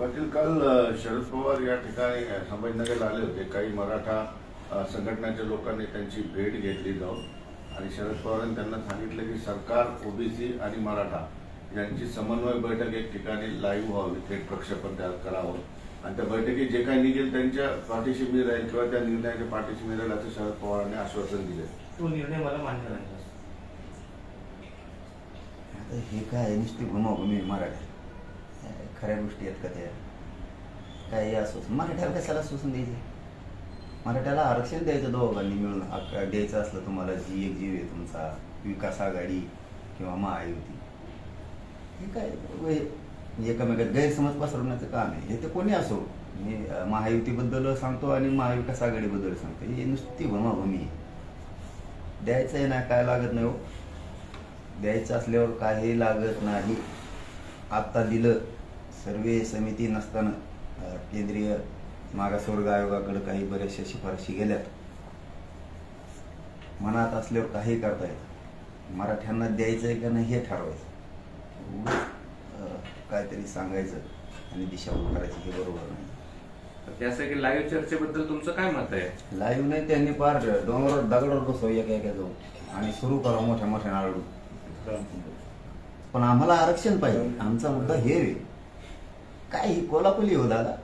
पाटील काल शरद पवार या ठिकाणी अ, संभाजीनगरला आले होते. काही मराठा संघटनेच्या लोकांनी त्यांची भेट घेतली जाऊन आणि शरद पवारांनी त्यांना सांगितलं की सरकार ओबीसी आणि मराठा यांची समन्वय बैठक एक ठिकाणी लाईव्ह व्हावी थेट प्रक्षेपण करावं. आणि त्या बैठकीत जे काही निघेल त्यांच्या पाठीशी मी राहील किंवा त्या निर्णयाच्या पाठीशी मी राहील असं शरद पवारांनी आश्वासन दिले. तो निर्णय मला मान्य नाही. आता हे काय नुसती घुमाघुमी मराठी खऱ्या गोष्टी आहेत का त्या? काही असो मराठ्याला कशाला सोसून द्यायचे? मराठ्याला आरक्षण द्यायचं दोघांनी मिळून. द्यायचं असलं तुम्हाला जी एक जीव आहे तुमचा विकास आघाडी किंवा महायुती. हे काय एकामेकात एकमेकात गैरसमज पसरवण्याचं काम आहे. हे ते कोणी असो. मी महायुतीबद्दल सांगतो आणि महाविकास आघाडीबद्दल सांगतो. हे नुसती भमाभूमी आहे. द्यायचं आहे ना काय लागत नाही हो. द्यायचं असल्यावर काही लागत नाही. आत्ता दिलं. सर्वे समिती नसताना केंद्रीय मागासवर्ग आयोगाकडे काही बऱ्याचशा शिफारशी गेल्यात मनात असल्यावर काही करता येतं मराठ्यांना द्यायचं आहे का नाही हे ठरवायचं. काहीतरी सांगायचं आणि दिशाभूल करायची हे बरोबर नाही. त्यासाठी लाईव्ह चर्चेबद्दल तुमचं काय मत आहे? लाईव्ह नाही त्यांनी पार डोंगरावर दगडावर बसव एका एका जाऊन आणि सुरू करा मोठ्या मोठ्या नारळू पण आम्हाला आरक्षण पाहिजे. आमचा मुद्दा हे काय ही कोल्हापुली हो दादा.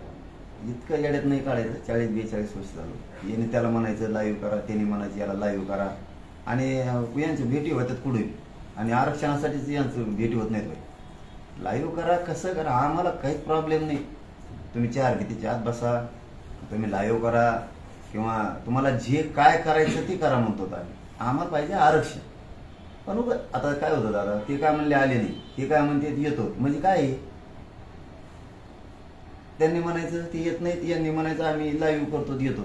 इतकं येड्यात नाही काढायचं. चाळीस बेचाळीस वर्ष झालो. याने त्याला म्हणायचं लाईव्ह करा. त्याने म्हणायचं याला लाईव्ह करा. आणि यांचं भेटी होतात कुठे? आणि आरक्षणासाठीच यांचं भेटी होत नाहीत भाई लाईव्ह करा कसं करा? आम्हाला काहीच प्रॉब्लेम नाही. तुम्ही चार भीतीच्या आत बसा. तुम्ही लाईव्ह करा. किंवा तुम्हाला जे काय करायचं ते करा म्हणतो आम्ही. आम्हाला पाहिजे आरक्षण. पण आता काय होतं दादा? ते काय म्हणले आले नाही ते काय म्हणते येतो. म्हणजे काय आहे? त्यांनी म्हणायचं ते येत नाही यांनी म्हणायचं आम्ही लाईव्ह करतो येतो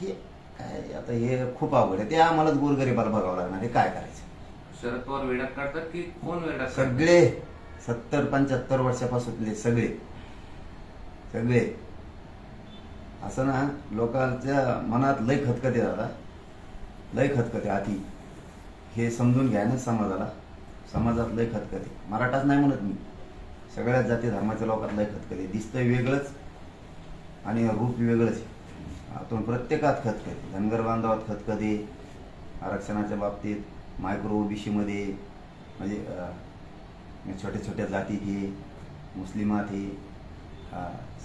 हे काय आता हे खूप अवघड आहे. ते आम्हालाच गोरगरीबाला बघावं लागणार हे काय करायचं. शरद पवार वेळात काढतात की कोण वेळात सगळे सत्तर पंच्याहत्तर वर्षापासूनले सगळे. सगळे. असं ना लोकांच्या मनात लय खतखते दादा. लय खतखते आती हे समजून घ्या ना समाजाला. समाजात लय खतखते. मराठाच नाही म्हणत मी. सगळ्याच जाती धर्माच्या लोकात लय खतखते. दिसतंय वेगळंच आणि रूप वेगळंच आहे. प्रत्येकात खतखते. धनगर बांधवात खतखते आरक्षणाच्या बाबतीत मायक्रो ओबीसीमध्ये म्हणजे छोट्या छोट्या जातीत हे मुस्लिमात हे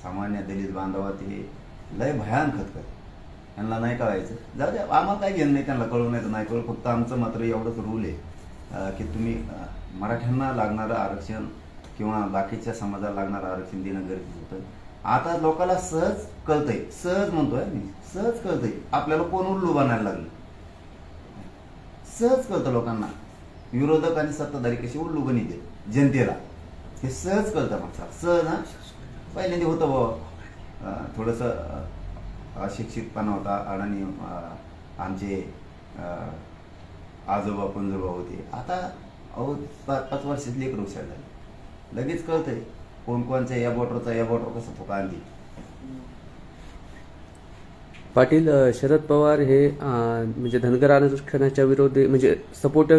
सामान्य दलित बांधवात हे लय भयान खतखत. त्यांना नाही कळायचं. जाऊ द्या आम्हाला काय घेणं नाही त्यांना कळवण्याचं नाही तर कळू. फक्त आमचं मात्र एवढंच रूल आहे की तुम्ही मराठ्यांना लागणारं आरक्षण किंवा बाकीच्या समाजाला लागणारं आरक्षण देणं गरजेचं होतं. आता लोकांना सहज कळतंय सहज म्हणतोय मी सहज कळतंय आपल्याला कोण उल्लू बनायला लागलं? सहज कळतं लोकांना. विरोधक आणि सत्ताधारी कशी उल्लू गणित जनतेला. हे सहज कळतं माणसाला. सहज हा? पहिल्यांदा होतं बाबा थोडंसं अशिक्षितपणा होता. आणि आमचे आजोबा पंजोबा होते. आता अहो पाच पाच वर्षात लेकर हुशार झाले. लगेच कळतंय कोण कोणच्या या बॉटरचा या बॉटर कसं फुका आणली पाटील अ, शरद पवार हे अ, म्हणजे धनगर आरक्षणाच्या विरोधी म्हणजे सपोर्ट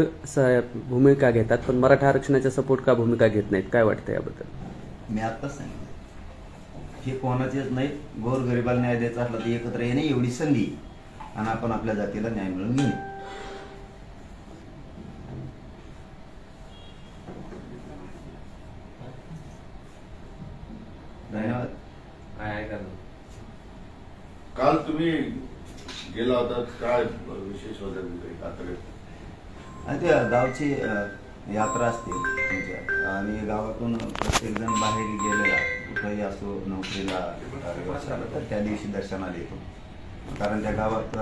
भूमिका घेतात पण मराठा आरक्षणाच्या सपोर्ट का भूमिका घेत नाहीत? काय वाटतं याबद्दल? मी आत्ताच सांगितलं. हे कोणाचेच नाही गोर गरिबाला न्याय द्यायचा असला तर एकत्र येणे एवढी संधी आणि आपण आपल्या जातीला न्याय मिळवून घेणे धन्यवाद काय आहे का काल तुम्ही गेला होता काय विशेष होतं आणि त्या गावची यात्रा असते तुमच्या आणि गावातून प्रत्येक जण बाहेर गेलेला. कुठंही असो नोकरीला व्यवसायाला तर त्या दिवशी दर्शनाला येतो. कारण त्या गावात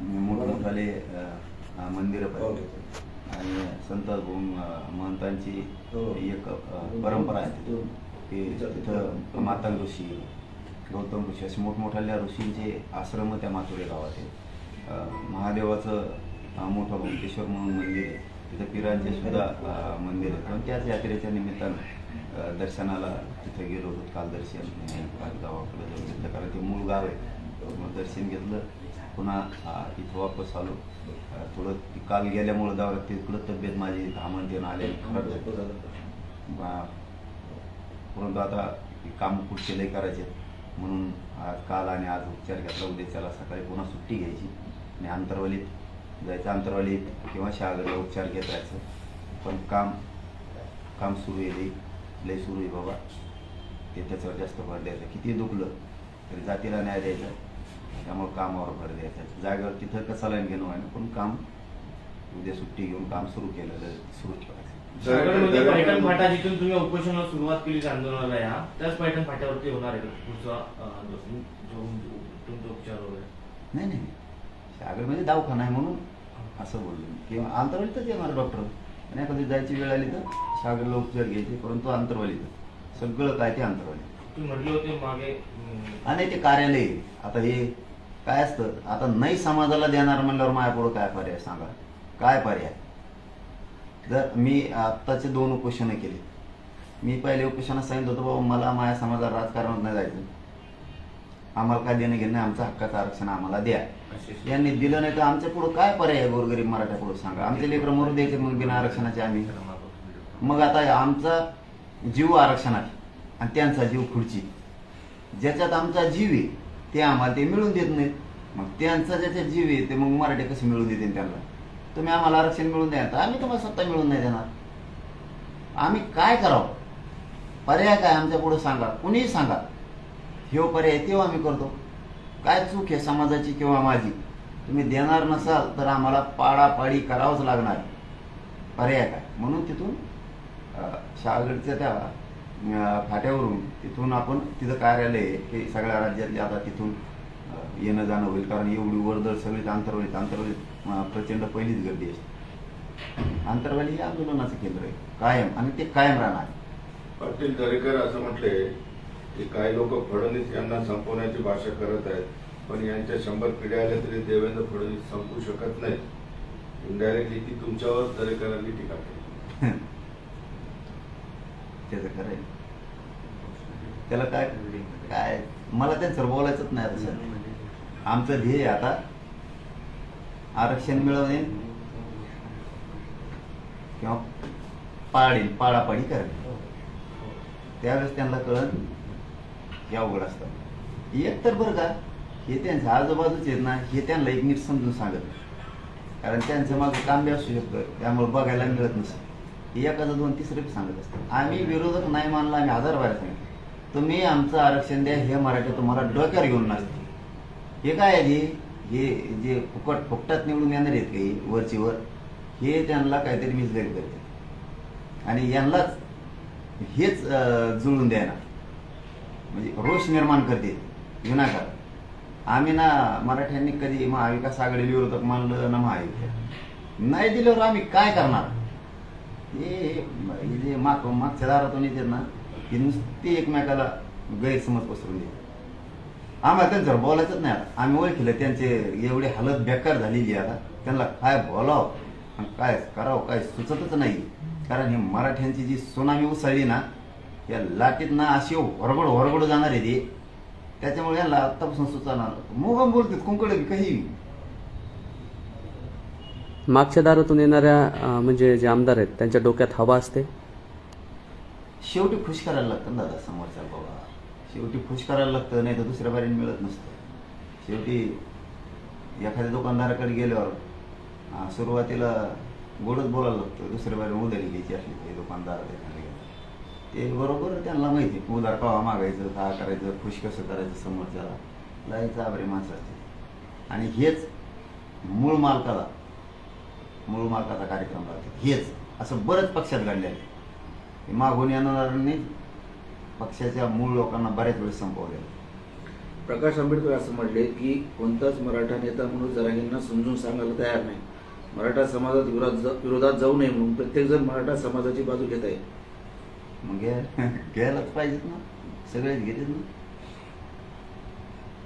मोठमोठाले मंदिरं पाहिजे आणि संत महंतांची एक अ, परंपरा आहे. तिथं. की तिथं मातंग ऋषी गौतम ऋषी असे मोठमोठ्या ऋषींचे आश्रम त्या माथुरे गावात आहेत. महादेवाचं मोठं ओंकेश्वर म्हणून मंदिर आहे. तिथं पिरांचे सुद्धा मंदिर आहे पण त्याच यात्रेच्या निमित्तानं दर्शनाला तिथे गेलो होतो काल दर्शन गावाकडे जाऊन घेतलं. कारण ते मूळ गाव आहे. मग दर्शन घेतलं. पुन्हा इथं वापस आलो. थोडं काल गेल्यामुळं दौऱ्यात तिकडं तब्येत माझी घामण ते आले खराब झाली. बा- परंतु आता काम पुढचे लय करायचे म्हणून आज काल आणि आज उपचार घेतला. उद्याच्याला सकाळी पुन्हा सुट्टी घ्यायची. आणि अंतरवालीत जायचं. अंतरवालीत किंवा शहागडला उपचार घेत राहायचं. पण काम काम सुरू आहे लई. लय सुरू आहे बाबा. ते त्याच्यावर जास्त भर द्यायचं. किती दुखलं तरी जातीला न्याय द्यायचा. त्यामुळं कामावर भर द्यायचा. जागेवर तिथं कसा लाईन घेणं आहे ना पण काम. उद्या सुट्टी घेऊन काम सुरू केलं तर सुरू ठेवायचं. सागरमध्ये पैठण फाटा जिथून तुम्ही उपोषणाला सुरुवात केली आंदोलनाला या त्याच पैठण फाट्यावरती होणार आहे पुढचा जो जो- तुमचा उपचार वगैरे. नाही नाही. शागडमध्ये दवाखाना आहे म्हणून असं बोललो मी. किंवा अंतरवालीतच येणार डॉक्टर. आणि एखादी जायची वेळ आली तर शागडला उपचार घ्यायचे परंतु अंतरवालीत सगळं काय ते अंतरवाली तुम्ही म्हटले होते मागे आणि ते कार्यालय. आता हे काय असतं? आता नाही समाजाला देणार म्हणल्यावर माझ्यापुढं काय पर्याय सांगा? काय पर्याय? जर मी आत्ताचे दोन उपोषणं केली. मी पहिले उपोषणात सांगितलं होतं बाबा मला माझ्या समाजात राजकारणात नाही जायचं. आम्हाला काय देणं घेणं नाही, आमचं हक्काचं आरक्षण आम्हाला द्या. यांनी दिलं नाही तर आमच्या पुढं काय पर्याय आहे गोरगरीब मराठा पुढं सांगा? आमचे लेकरं मरू द्यायचे मग बिना आरक्षणाचे आम्ही. मग आता आमचा जीव आरक्षणात आणि त्यांचा जीव खुर्ची. ज्याच्यात आमचा जीव आहे ते आम्हाला ते मिळून देत नाहीत. मग त्यांचा ज्याच्यात जीव आहे ते मग मराठी कसं मिळून देतील त्यांना? तुम्ही आम्हाला आरक्षण मिळून द्या तर आम्ही तुम्हाला सत्ता मिळून नाही देणार. आम्ही काय करावं? पर्याय काय? आमच्या पुढे सांगा. कुणीही सांगा. ह्यो पर्याय तेव्हा आम्ही करतो. काय चूक आहे समाजाची किंवा माझी? तुम्ही देणार नसाल तर आम्हाला पाडापाडी करावंच लागणार. पर्याय काय? म्हणून तिथून अं, शहागडच्या त्या फाट्यावरून तिथून आपण तिथं कार्यालय आहे हे सगळ्या राज्यातले आता तिथून येणं जाणं होईल. कारण एवढी वर्दळ सगळीच अंतरवलीत अंतरवलीत. प्रचंड पहिलीच गर्दी असते. अंतरवाली हे आंदोलनाचं केंद्र आहे. कायम. आणि ते कायम राहणार. पाटील दरेकर असं म्हटले की काही लोक फडणवीस यांना संपवण्याची भाषा करत आहेत पण यांच्या शंभर पिढ्या आल्या तरी देवेंद्र फडणवीस संपू शकत नाहीत. इनडायरेक्टली ती तुमच्यावर दरेकरांनी टीका केली. त्याचं खरं आहे. त्याला काय काय मला त्यांचं बोलायचंच नाही आता आमचं ध्येय आता आरक्षण मिळवणे किंवा पाळी पाळापाडी करणे. त्यावेळेस त्यांना कळत हे अवघड असतं. एक तर बरं का हे त्यांच्या आजूबाजूचे आहेत ना हे त्यांना एक नीट समजून सांगत कारण त्यांचं मागं काम बी असू शकतं त्यामुळे बघायला मिळत नसतं. हे एखादं दोन तिसरं बी सांगत असतं आम्ही विरोधक नाही मानला आम्ही हजार बाहेर सांगितलं. तुम्ही आमचं आरक्षण द्या हे मराठी तुम्हाला डोक्यावर घेऊन नसते हे काय आहे हे जे फुकट फुकटात निवडून येणार आहेत काही वरची वर हे त्यांना काहीतरी मिसगाईड करते आणि यांनाच हेच जुळून द्यायला म्हणजे रोष निर्माण करते विनाकार आम्ही ना मराठ्यांनी कधी महाविकास आघाडी विरोधक मानलं ना महायुती. नाही दिल्यावर आम्ही काय करणार? हे जे माग मागच्या दारातून येते ना हे नुसते एकमेकाला गैरसमज पसरून देते आम्हाला त्यांच्यावर बोलायचंच नाही आता. आम्ही ओळखलं त्यांचे एवढी हालत बेकार झालेली आता. त्यांना काय बोलावं आणि काय करावं काय सुचतच नाही. कारण ही मराठ्यांची जी सुनामी उसळली ना या लाटीत ना अशी हरबड हरबड जाणार आहे ती. त्याच्यामुळे यांना आत्तापासून सुचणार मुगम बोलतात कुंकड काही मागच्या दारातून येणाऱ्या म्हणजे जे आमदार आहेत त्यांच्या डोक्यात हवा असते? शेवटी खुश करायला लागतं दादा समोरच्या बाबा शेवटी खुश करायला लागतं नाही तर दुसऱ्या बारीने मिळत नसतं. शेवटी एखाद्या दुकानदाराकडे गेल्यावर सुरुवातीला गोडच बोलायला लागतं दुसऱ्या बारीने उधारी घ्यायची असली ते दुकानदार ते बरोबर त्यांना माहिती आहे. उधार पावा मागायचं काय करायचं खुश कसं करायचं समोरच्याला. लायचं आबरे माणसाचे. आणि हेच मूळ मालकाला मूळ मालकाचा कार्यक्रम राहतो. हेच असं बरंच पक्षात घडलेलं आहे. मागून येणाऱ्यांनी पक्षाच्या मूळ लोकांना बऱ्याच वेळेस संपवलेलं प्रकाश आंबेडकर असं म्हणले की कोणताच मराठा नेता म्हणून जरांगींना समजून सांगायला तयार नाही. मराठा समाजात विरोध विरोधात जाऊ नये म्हणून प्रत्येक जण मराठा समाजाची बाजू घेत आहे. मग घ्या घ्यायलाच पाहिजेत ना. सगळेच घेतात ना.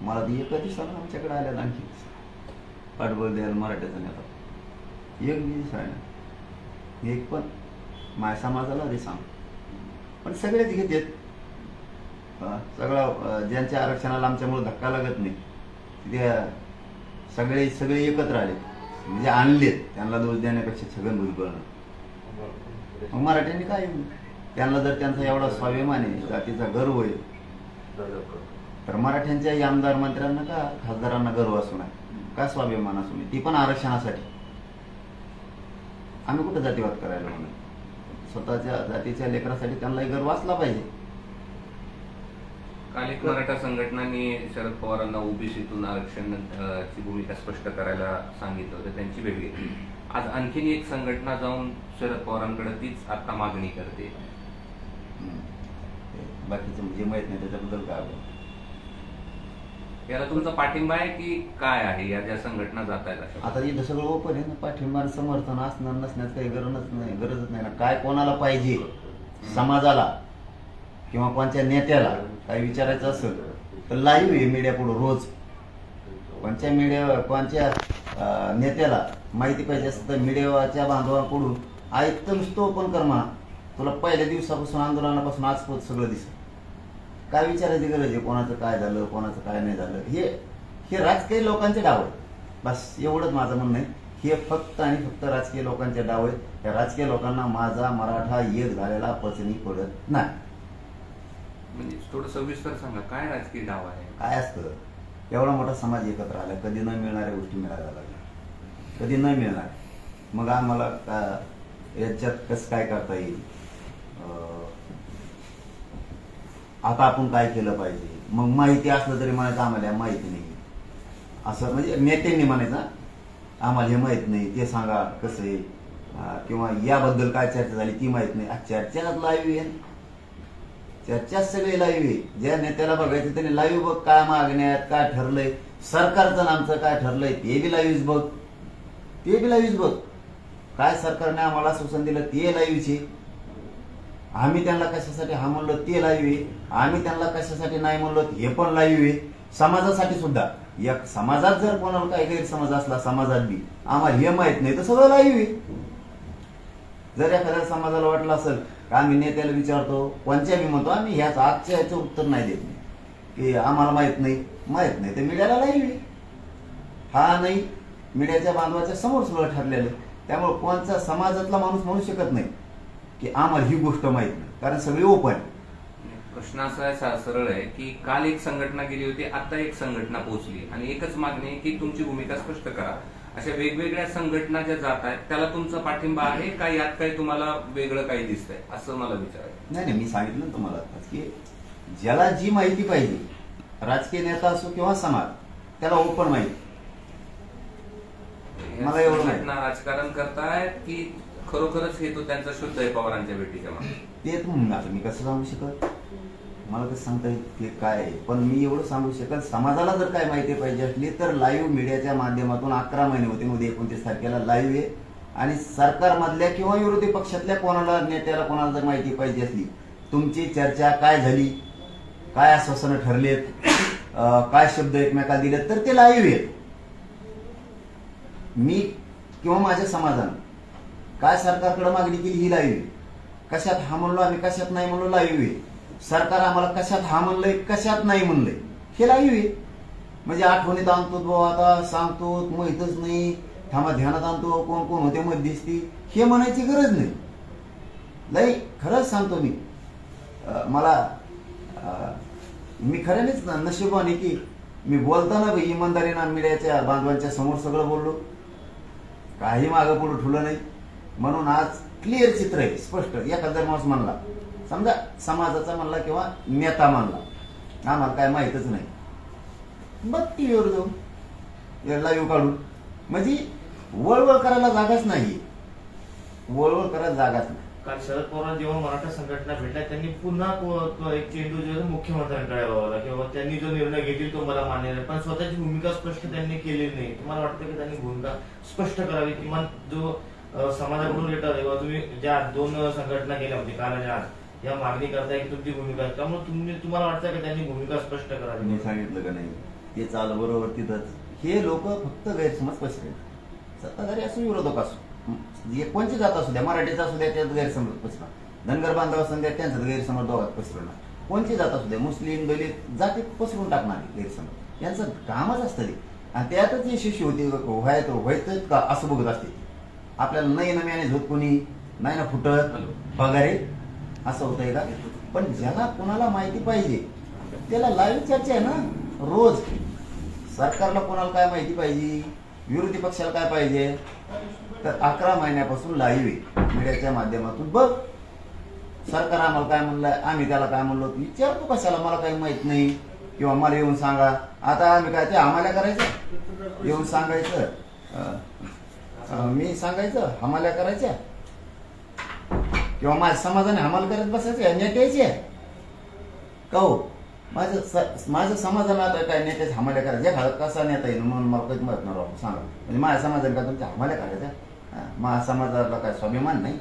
मला ती एका दिवसाला आमच्याकडे आल्या आणखी. पाठबळ द्यायला मराठ्याचा नेता. एक दिवस आहे एक पण माझ्या समाजाला ते सांग पण सगळेच घेतात. सगळं ज्यांच्या आरक्षणाला आमच्यामुळे धक्का लागत नाही ते सगळे सगळे एकत्र आले. म्हणजे आणलेत त्यांना दोष देण्यापेक्षा सगळं भुजबळ. मग मराठ्यांनी काय? त्यांना जर त्यांचा एवढा स्वाभिमान आहे जातीचा गर्व आहे तर मराठ्यांच्या या आमदार मंत्र्यांना का खासदारांना गर्व असू नये? का स्वाभिमान असू नये? ती पण आरक्षणासाठी. आम्ही कुठं जातीवाद करायला म्हणून स्वतःच्या जातीच्या लेकरासाठी त्यांनाही गर्व असला पाहिजे. काल एक मराठा संघटनांनी शरद पवारांना ओबीसीतून आरक्षण ची भूमिका स्पष्ट करायला सांगितलं होतं त्यांची भेट घेतली. आज आणखीन एक संघटना जाऊन शरद पवारांकडे तीच आता मागणी करते. बाकीचं म्हणजे माहीत नाही त्याच्याबद्दल काय. याला तुमचा पाठिंबा आहे की काय आहे? या ज्या संघटना जात आहेत आता इथं सगळं ओपन आहे ना पाठिंबा समर्थन असणार नसण्याचं काही गरजच नाही गरजच नाही ना. काय कोणाला पाहिजे? समाजाला किंवा कोणत्या नेत्याला? काही विचारायचं असेल तर लाईव्ह आहे मीडिया पुढं रोज. कोणत्या मीडिया कोणत्या नेत्याला माहिती पाहिजे असेल तर मीडियाच्या बांधवांकडून ऐकतं नुसतो ओपन कर म्हणा. तुला पहिल्या दिवसापासून आंदोलनापासून आजपोत सगळं दिसत. काय विचारायची गरज आहे? कोणाचं काय झालं कोणाचं काय नाही झालं? हे हे राजकीय लोकांचे डाव आहे बस एवढंच माझं म्हणणं आहे. हे फक्त आणि फक्त राजकीय लोकांचे डाव आहेत. या राजकीय लोकांना माझा मराठा एक झालेला पचनी पडत नाही. म्हणजे थोडं सविस्तर सांगा काय राजकीय डाव आहे? काय असतं? एवढा मोठा समाज एकत्र आला कधी न मिळणाऱ्या गोष्टी मिळायला लागल्या. कधी न मिळणार. मग आम्हाला का याच्यात कसं काय करता येईल? अं, आता आपण काय केलं पाहिजे? मग माहिती असलं तरी म्हणायचं आम्हाला माहिती नाही. असं म्हणजे नेत्यांनी म्हणायचं आम्हाला हे माहीत नाही ते सांगा कसं आहे. किंवा याबद्दल काय चर्चा झाली ती माहीत नाही. चर्चा लाईव्ह चर्चा सगळी लाईव्ह आहे. ज्या नेत्याला बघायचं त्याने लाईव्ह बघ काय मागण्यात काय ठरलंय. सरकारचं आमचं काय ठरलंय ते बी लाईव्ह बघ. ते बी लाईव्ह बघ. काय सरकारने आम्हाला सूचन दिलं ते लाईव्हचे आम्ही त्यांना कशासाठी हा म्हणलो ते लाईव्ह आहे. आम्ही त्यांना कशासाठी नाही म्हणलो हे पण लाईव्ह आहे. समाजासाठी सुद्धा. या समाजात जर कोणाला काही गैरसमज असला समाजात बी आम्हाला हे माहीत नाही तर सगळं लाईव्ह आहे. जर एखाद्या समाजाला वाटलं असेल का आम्ही नेत्याला विचारतो कोणत्या मी म्हणतो आम्ही ह्याच आजच्या ह्याचं उत्तर नाही देत नाही की आम्हाला माहीत नाही. माहीत नाही तर मीडियाला नाही हा नाही मीडियाच्या बांधवाच्या समोर सगळं ठरलेलं आहे. त्यामुळे कोणचा समाजातला माणूस म्हणू शकत नाही की आम्हाला ही गोष्ट माहीत नाही. कारण सगळी ओपन प्रश्न असा सरळ आहे की काल एक संघटना गेली होती आता एक संघटना पोहोचली आणि एकच मागणी आहे की तुमची भूमिका स्पष्ट करा. अशा वेगवेगळ्या संघटना ज्या जात आहेत त्याला तुमचा पाठिंबा आहे का? यात काही तुम्हाला वेगळं काही दिसतंय? असं मला विचारायचं नाही नाही मी सांगितलं ना तुम्हाला की ज्याला जी माहिती पाहिजे राजकीय नेता असो किंवा समाज त्याला ओपन माहिती. मला एवढं माहिती. संघटना राजकारण करतायत की खरोखरच हेतू त्यांचा शुद्ध आहे पवारांच्या भेटीच्या मागे? ते तुम्ही आता मी कसं सांगू शकत? मला कसं सांगता येईल ते काय आहे? पण मी एवढं सांगू शकत समाजाला जर काय माहिती पाहिजे असली तर लाईव्ह मीडियाच्या माध्यमातून अकरा महिने होते उद्या एकोणतीस तारखेला लाईव्ह आहे. आणि सरकारमधल्या किंवा विरोधी पक्षातल्या कोणाला नेत्याला कोणाला जर माहिती पाहिजे असली तुमची चर्चा काय झाली? काय आश्वासनं ठरलेत? अं, काय शब्द एकमेकाला दिलेत? तर ते लाईव्ह आहेत. मी किंवा माझ्या समाजानं काय सरकारकडे मागणी केली ही लाईव्ह आहे. कशात हा म्हणलो आम्ही कशात नाही म्हणलो लाईव्ह आहे. सरकार आम्हाला कशात हा म्हणलंय कशात नाही म्हणलंय? हे लाईव्ह आहे. म्हणजे आठवणीत आणतो बुवा आता सांगतो माहीतच नाही. थांबा ध्यानात आणतो कोण कोण होते मध्यस्थी हे म्हणायची गरज नाही. लई खरंच सांगतो मी. मला मी खऱ्यानेच नशिबाने की मी बोलताना बी इमानदारीनं मीडियाच्या बांधवांच्या समोर सगळं बोललो. काही मागं पुढं ठुलं नाही. म्हणून आज क्लिअर चित्र आहे स्पष्ट. एखादा माणूस म्हणला समजा समाजाचा म्हणला किंवा नेता मानला आम्हाला काय माहीतच नाही. बघ टी व्हीवर जाऊन लाईव्ह काढून. म्हणजे वळवळ करायला जागाच नाही. वळवळ करायला जागाच नाही. काल शरद पवार जेव्हा मराठा संघटना भेटल्या त्यांनी पुन्हा एक चेंडू जो मुख्यमंत्र्यांनी तो मुख्यमंत्र्यांकडे लावला. किंवा त्यांनी जो निर्णय घेतील तो मला मान्य नाही. पण स्वतःची भूमिका स्पष्ट त्यांनी केलेली नाही. तुम्हाला वाटतं की त्यांनी भूमिका स्पष्ट करावी? किमान जो समाजाकडून लेटर किंवा तुम्ही ज्या दोन संघटना केल्या होती काल आणि आज या मागणी करताय की तुमची भूमिका त्यामुळे तुम्ही तुम्हाला वाटतं की त्यांनी भूमिका स्पष्ट करावी? मी सांगितलं का नाही? ते चाल बरोबर तिथंच. हे लोक फक्त गैरसमज पसरले सत्ताधारी असो विरोधक असो. जे कोणची जात असू द्या मराठीचा असू द्या त्यात गैरसमज पसरणार. धनगर बांधव असू द्या त्यांच्यात गैरसमज दोघात पसरणार. कोणची जात असू द्या मुस्लिम दलित जाती पसरून टाकणार गैरसमज. यांचं कामच असतं ते. आणि त्यातच यशस्वी होते व्हायचं व्हायचं का असं बघत असते आपल्याला नाही ना म्याने झोत कोणी नाही ना फुटत. पगारे असं होतंय का पण ज्याला कोणाला माहिती पाहिजे त्याला लाईव्ह चर्चा आहे ना रोज. सरकारला कोणाला काय माहिती पाहिजे? विरोधी पक्षाला काय पाहिजे? तर अकरा महिन्यापासून लाईव्ह आहे मीडियाच्या माध्यमातून. बघ सरकार आम्हाला काय म्हणलंय? आम्ही त्याला काय म्हणलो? विचारतो कशाला? मला काही माहीत नाही. किंवा मला येऊन सांगा. आता आम्ही काय ते आम्हाला करायचं? येऊन सांगायचं. मी सांगायचं? आम्हाला करायच्या? किंवा माझ्या समाजाने हमाल करत बसायचं या नेत्याची आहे? का हो? माझं स- माझं समाजाला आता काय नेत्याचे हमाल्या करायचे एखादा कसा नेता येईल म्हणून मला कधी मत नाही सांगा. म्हणजे माझ्या समाजाने का तुमच्या हमाल्या करायच्या माझ्या समाजाला काय स्वाभिमान नाही?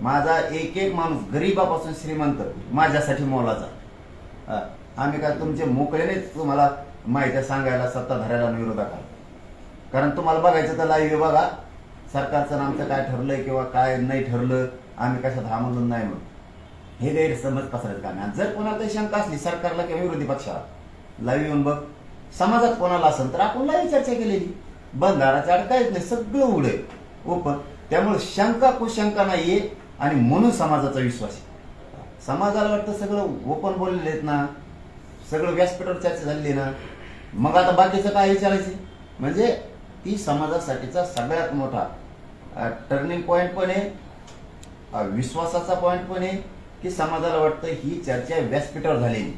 माझा एक एक माणूस गरीबापासून श्रीमंत माझ्यासाठी मोलाचा. आम्ही काय तुमचे मोकळे तुम्हाला माहिती सांगायला सत्ता धरायला विरोधा विरोधाला कारण तुम्हाला बघायचं तर लाईव्ह बघा सरकारचं आमचं काय ठरलंय किंवा काय नाही ठरलं आम्ही कशात हा म्हणून नाही म्हणून हे गैरसमज पसरत का नाही? जर कोणाला तरी शंका असली सरकारला किंवा विरोधी पक्षाला लाईव्ह येऊन बघ. समाजात कोणाला असेल तर आपण लाईव्ह चर्चा केलेली. बंधाराच्या आड काहीच नाही सगळं उघडे ओपन. त्यामुळे शंका कुशंका नाहीये आणि म्हणून समाजाचा विश्वास आहे. समाजाला वाटतं सगळं ओपन बोललेले आहेत ना. सगळं व्यासपीठावर चर्चा झालेली आहे ना. मग आता बाकीचं काय विचारायचे? म्हणजे ती समाजासाठीचा सगळ्यात मोठा टर्निंग पॉइंट पण आहे. हा विश्वासाचा पॉईंट पण आहे की समाजाला वाटतं ही चर्चा व्यासपीठावर झालेली.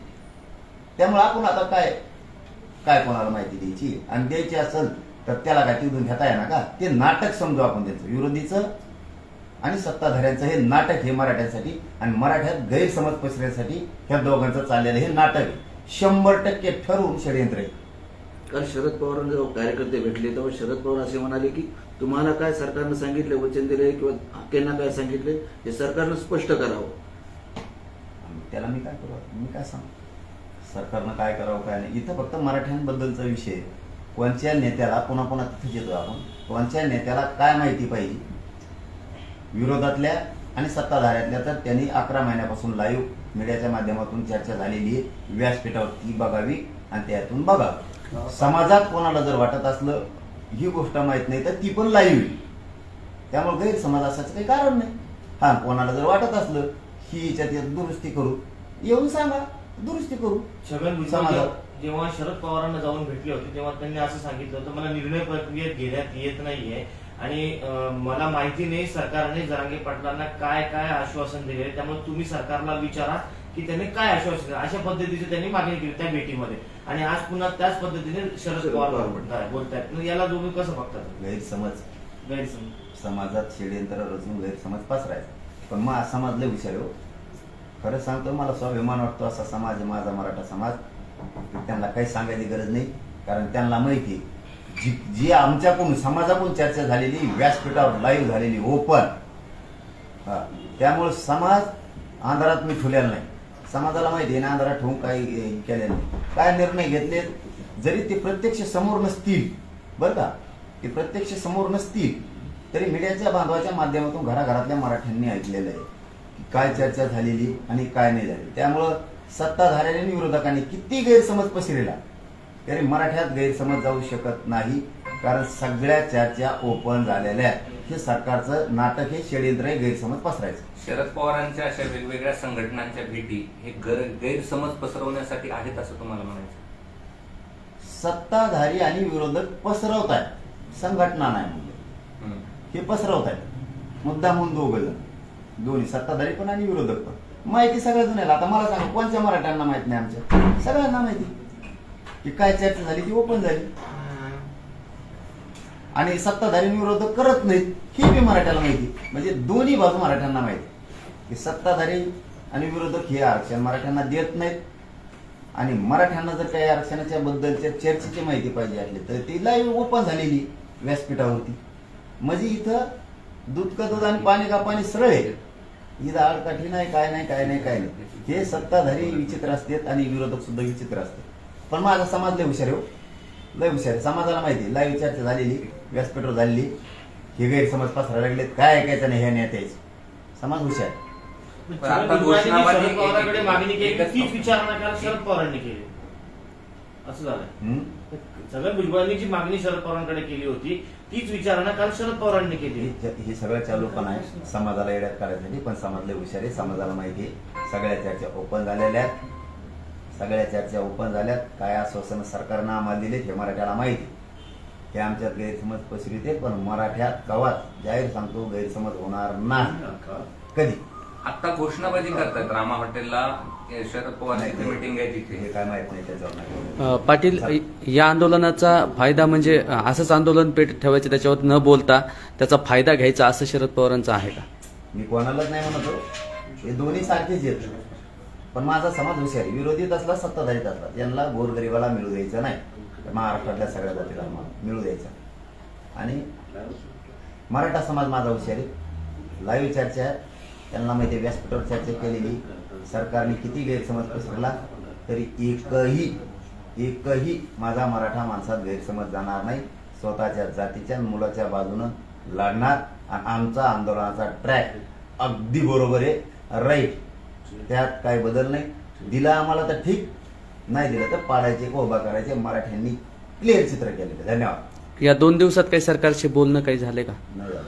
त्यामुळे आपण आता काय काय कोणाला माहिती द्यायची? आणि द्यायची असेल तर त्याला काय तिथून घेता येणार का? ते नाटक समजू आपण त्यांचं विरोधीचं आणि सत्ताधाऱ्यांचं. हे नाटक हे मराठ्यांसाठी आणि मराठ्यात गैरसमज पसरण्यासाठी ह्या दोघांचं चाललेलं हे नाटक. आहे. शंभर टक्के ठरवून षडयंत्र आहे. काल शरद पवारांना जेव्हा कार्यकर्ते भेटले तेव्हा शरद पवार असे म्हणाले की तुम्हाला काय सरकारनं सांगितले वचन दिले किंवा केंना काय सांगितले हे सरकारनं स्पष्ट करावं. त्याला मी काय करू? मी काय सांगू? सरकारनं काय करावं काय नाही? इथं फक्त मराठ्यांबद्दलचा विषय कोणत्या नेत्याला पुन्हा पुन्हा तिथे येतो आपण? कोणत्या नेत्याला काय माहिती पाहिजे? विरोधातल्या आणि सत्ताधाऱ्यातल्या तर त्यांनी अकरा महिन्यापासून लाईव्ह मीडियाच्या माध्यमातून चर्चा झालेली आहे. व्यासपीठावर ती बघावी आणि त्यातून बघावं. समाजात कोणाला जर वाटत असलं ही गोष्ट माहीत नाही तर ती पण लाईव्ह. त्यामुळे गैरसमज असायचं काही कारण नाही हा कोणाला जर वाटत असलं ही याच्यात यात दुरुस्ती करू येऊन सांगा दुरुस्ती करू छगन समाजात. जेव्हा- शरद पवारांना जाऊन भेटले होते तेव्हा त्यांनी असं सांगितलं होतं मला निर्णय प्रक्रियेत घेण्यात येत नाहीये आणि मला माहिती नाही सरकारने जरांगे पाटलांना काय काय आश्वासन दिले त्यामुळे तुम्ही सरकारला विचारा की त्यांनी काय आश्वासन अशा पद्धतीची त्यांनी मागणी केली त्या भेटीमध्ये आणि आज पुन्हा त्याच पद्धतीने शरद पवार बोलतायत. मग याला तुम्ही कसं बघतात? गैरसमज. गैरसमज. समाजात षडयंत्र रचून गैरसमज पसरायचा. पण मग आज समाज लय हुशार आहे हो. खरं सांगतो मला स्वाभिमान वाटतो असा समाज माझा मराठा समाज. त्यांना काही सांगायची गरज नाही. कारण त्यांना माहिती जी जी आमच्याकडून समाजाकडून चर्चा झालेली व्यासपीठावर लाईव्ह झालेली ओपन त्यामुळे समाज अंधारात मी ठेवलेला नाही. समाजाला माहिती आहे ना अंधारात ठेवून काही केलेलं नाही. काय निर्णय घेतले जरी ते प्रत्यक्ष समोर नसतील बरं का? ते प्रत्यक्ष समोर नसतील तरी मीडियाच्या बांधवाच्या माध्यमातून घराघरातल्या मराठ्यांनी ऐकलेलं आहे की काय चर्चा झालेली आणि काय नाही झाली त्यामुळं सत्ताधाऱ्यांनी विरोधकांनी किती गैरसमज पसरलेला तरी मराठ्यात गैरसमज जाऊ शकत नाही. कारण सगळ्या चर्चा ओपन झालेल्या आहेत हे सरकारचं नाटक हे षडयंत्र आहे गैरसमज पसरायचं. शरद पवारांच्या अशा वेगवेगळ्या संघटनांच्या भेटी हे गर- गैरसमज पसरवण्यासाठी आहेत असं तुम्हाला म्हणायचं सत्ताधारी आणि विरोधक पसरवत आहेत. संघटना नाही म्हणजे हम्म. हे पसरवत आहेत. मुद्दा म्हणून दोघ जण. दोन्ही सत्ताधारी पण आणि विरोधक पण. माहिती सगळ्या जुन्याला आता मला सांगा कोणत्या मराठ्यांना माहीत नाही आमच्या? सगळ्यांना माहिती. की काय चर्चा झाली ती ओपन झाली. आणि सत्ताधारी विरोध विरोधक करत नाहीत हे बी मराठ्याला माहिती. म्हणजे दोन्ही बाजू मराठ्यांना माहिती. की सत्ताधारी आणि विरोधक हे आरक्षण मराठ्यांना देत नाहीत. आणि मराठ्यांना जर काही आरक्षणाच्या बद्दलच्या चर्चेची माहिती पाहिजे असली तर ती लाईव्ह ओपन झालेली व्यासपीठावरती. म्हणजे इथं दूध का दूध आणि पाणी का पाणी सरळ आहे. इथं आडकाठी नाही काय नाही काय नाही काय नाही. हे सत्ताधारी विचित्र असतात आणि विरोधक सुद्धा विचित्र असतात. पण माझा समाज लय हुशार हो. लय हुशार समाजाला माहिती आहे लाईव्ह चर्चा झालेली. व्यासपीठावर झालेली हे गैरसमज पसरायला लागलेत. काय ऐकायचं नाही ह्या नेत्याची? समाज हुशार. पण आता घोषणाबाजी शरद पवारांकडे मागणी केली एकच तीच विचारणा काल शरद पवारांनी केली. असं भुजबळांनी जी मागणी शरद पवारांकडे केली होती तीच विचारणा काल शरद पवारांनी केली. हे हे सगळं चालू पण आहे. समाजाला येड्यात काढायसाठी पण समाजले हुशार आहे. समाजाला माहिती आहे. सगळ्या चर्चा ओपन झालेल्या आहेत. सगळ्या चर्चा ओपन झाल्यात. काय आश्वासन सरकारनं आम्हाला दिले हे मराठ्याला माहिती. हे आमच्यात गैरसमज पसरवित आहे पण मराठ्यात कवाच जाहीर सांगतो गैरसमज होणार नाही. कधी? आता घोषणाबाजी करतायत रामा हॉटेलला शरद पवार मीटिंग आहे हे तिथे काय माहीत नाही त्याच्यावर अ, पाटील या आंदोलनाचा फायदा म्हणजे अ, असंच आंदोलन पेट ठेवायचं त्याच्यावर न बोलता त्याचा फायदा घ्यायचा असं शरद पवारांचं आहे का? मी कोणालाच नाही म्हणतो हे दोन्ही सारखेच आहेत. पण माझा समाज हुशारी विरोधीत असला सत्ताधारीत असला यांना गोरगरिबाला मिळू द्यायचं नाही. महाराष्ट्रातल्या सगळ्या जातीला मिळू द्यायचं. आणि मराठा समाज माझा हुशार आहे. लाईव्ह चर्चा आहे त्यांना माहिती व्यासपीठावर चर्चा केलेली. सरकारने किती गैरसमज पसरला तरी एकही एकही माझा मराठा माणसात गैरसमज जाणार नाही. स्वतःच्या जातीच्या मुलाच्या बाजूनं लढणार आणि आमचा आंदोलनाचा ट्रॅक अगदी बरोबर आहे. राईट. त्यात काही बदल नाही. दिला आम्हाला तर ठीक नाही दिलं तर पाडायचे उभा करायचे. मराठ्यांनी क्लिअर चित्र केलेलं. धन्यवाद. या दोन दिवसात काही सरकारशी बोलणं काही झालंय का? नाही झालं.